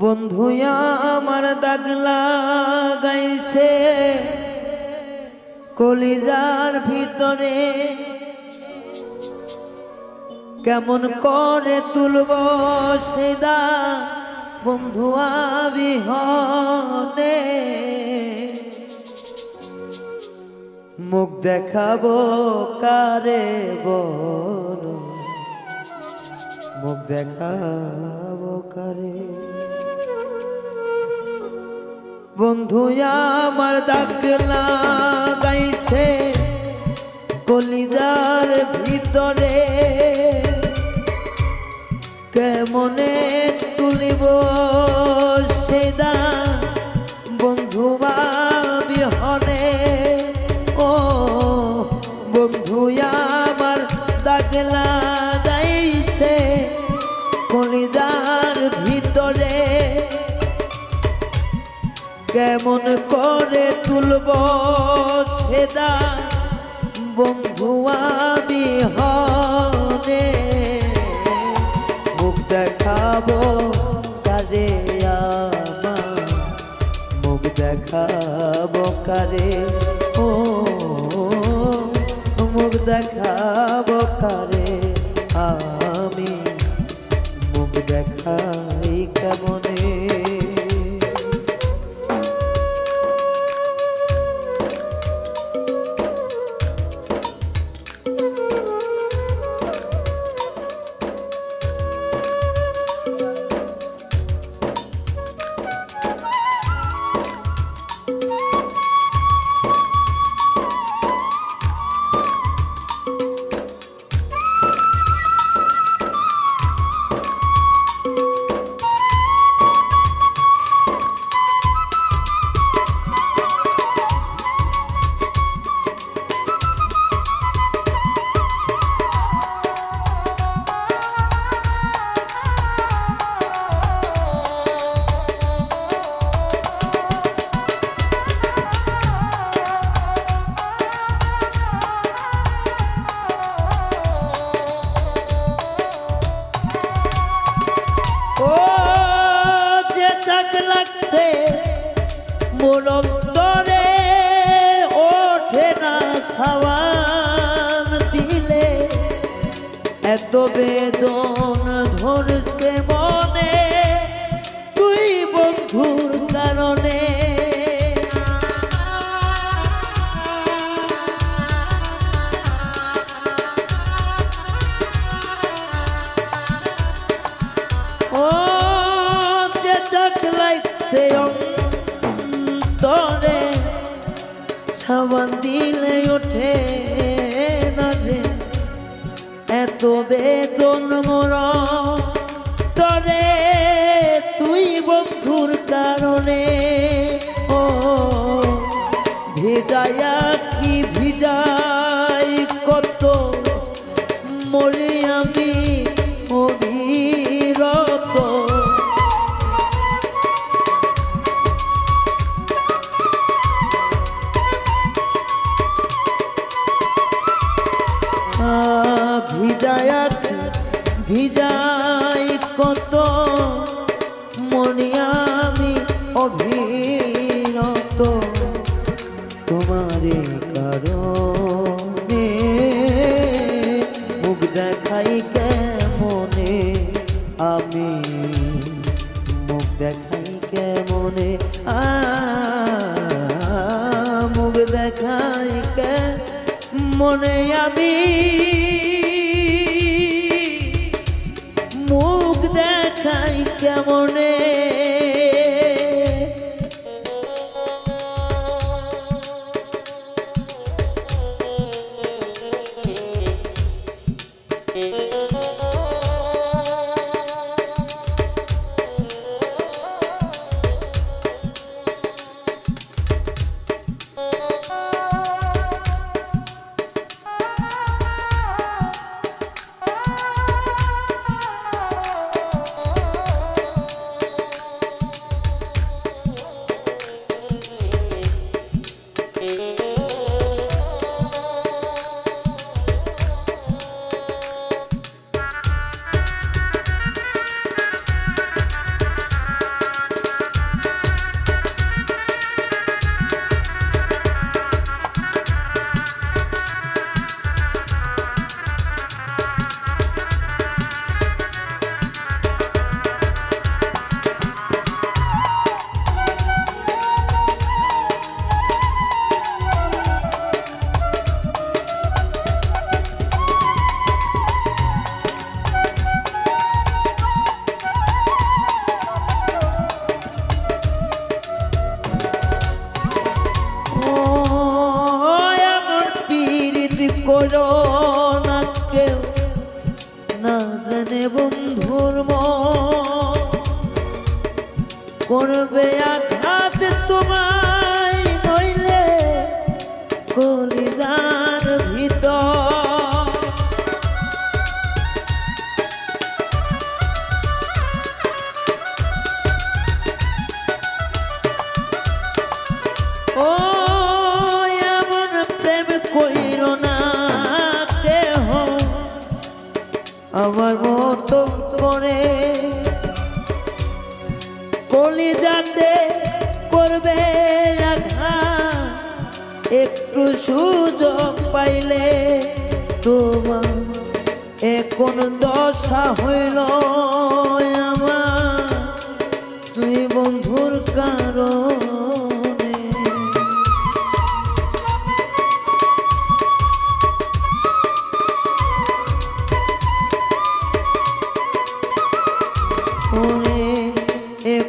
বন্ধু, আমার দাগলা গাইছে কলিজার ভিতরে কেমন করে তুলব সেদা বন্ধু বিহনে মুখ দেখাবো কারে বল? মুখ দেখাবো বন্ধু আমার ডাকলা গাইছে কলিজার ভিতরে। কেমনে তুলিব সেদা কেমন করে তুলব সেদা বন্ধু, আমি হনে। মুখ দেখাবো কারে মুখ দেখাবো কারে? ও, মুখ দেখাবো কারে? আমি মুখ দেখাই কেমনে এত বেদন ধরছে মনে, তুই বন্ধুর কারণে। ও যে দাগ লাগছে অন্তরে সাবান দিলে ওঠে। এত বেতন মোর। তরে তুই বন্ধুর কারণে ও ভিজায়া কি ভিজাই কত মরে ভিজাই কত মনে আমি অভিরত। তোমারে কারণে মুখ দেখাই কেমনে? আমি মুখ দেখাই কেমনে? আ, মুখ দেখাই কে মনে আমি দেখাই জেনে বন্ধুর করবে আঘাত তোমার আঘাত একটু সুযোগ পাইলে তোমার এখন দশা হইল আমার। তুই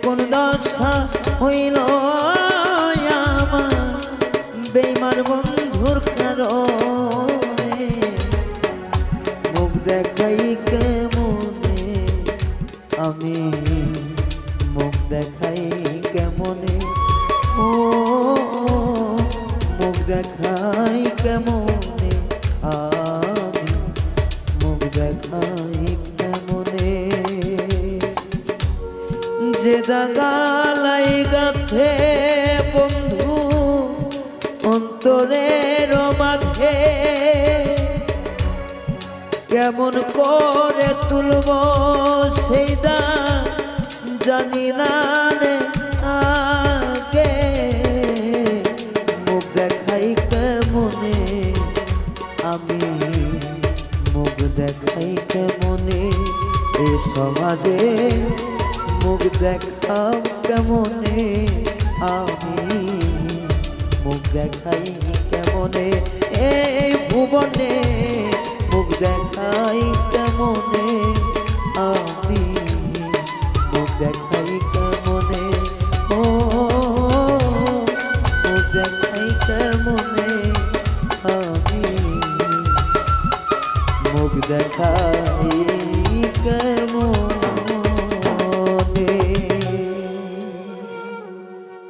এখন দশা হইল বেমার বন্ধুর কারণে মুখ দেখাই কেমনে? আমি মুখ দেখাই যে দাগালাই গাছে বন্ধু অন্তরের মাঝে। কেমন করে তুলব সেই দা জানি না। দেখাও কেমনে আমি মুখ দেখাই কেমনে? এই ভুবনে মুখ দেখাই কেমনে?